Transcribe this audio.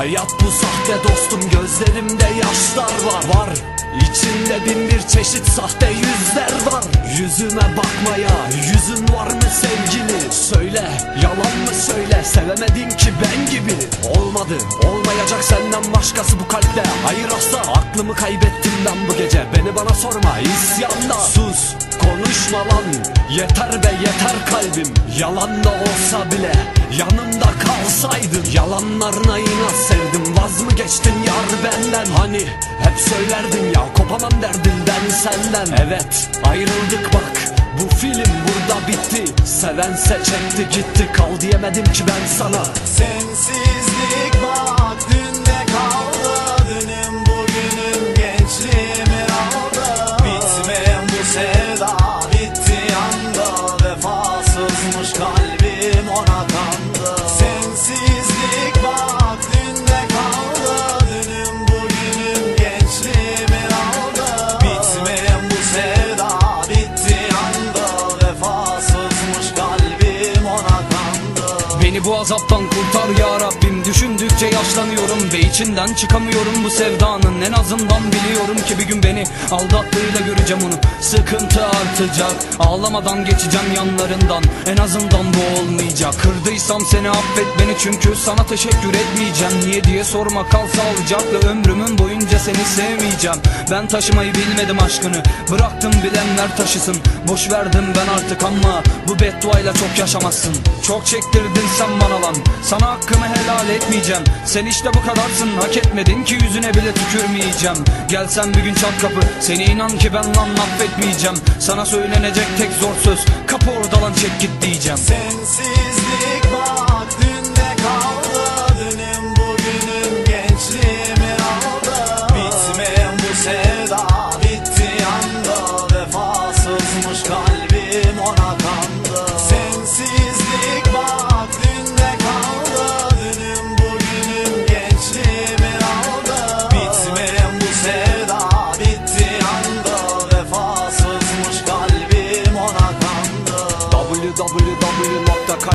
Hayat bu sahte dostum gözlerimde yaşlar var. Var. İçinde bin bir çeşit sahte yüzler var. Yüzüme bakmaya yüzün var mı sevgili? Söyle yalan mı söyle? Sevemedin ki ben gibi. Olmadı olmayacak senden başkası bu kalpte. Hayır asla aklımı kaybettim ben bu gece. Beni bana sorma isyanda. Sus konuşma lan. Yeter be yeter kalbim. Yalan da olsa bile yanımda kalsaydın Yalanlarına inat sevdim vaz mı geçtin yar benden? Hani hep söylerdin ya kopamam derdinden senden. Evet ayrıldık bak bu film burada bitti. Sevense çekti gitti kal diyemedim ki ben sana. Sensizlik Beni bu azaptan kurtar ya Rabbim. Düşündükçe yaşlanıyorum ve içinden çıkamıyorum. Bu sevdanın En azından biliyorum ki bir gün beni aldattığıyla göreceğim onu. Sıkıntı artacak. Ağlamadan geçeceğim yanlarından. En azından bu olmayacak. Kırdıysam seni affet beni çünkü sana teşekkür etmeyeceğim. Niye diye sorma kal sağlıcakla ömrümün boyunca seni sevmeyeceğim. Ben taşımayı bilmedim aşkını. Bıraktım bilenler taşısın. Boş verdim ben artık ama Bu bedduayla çok yaşamazsın. Çok çektirdin sen bana lan. Sana hakkımı helal etmeyeceğim. Sen işte bu kadarsın hak etmedin ki yüzüne bile tükürmeyeceğim. Gelsen bir gün çat kapı Seni inan ki ben lan affetmeyeceğim Sana söylenecek tek zor söz Kapı orada lan çek git diyeceğim. Sensizlik bak dün de kaldı. Dünüm bugünüm gençliğimi aldı. Bitmeyen bu sevda bitti yanda. Vefasızmış kalbim ona kandı. ordres le temps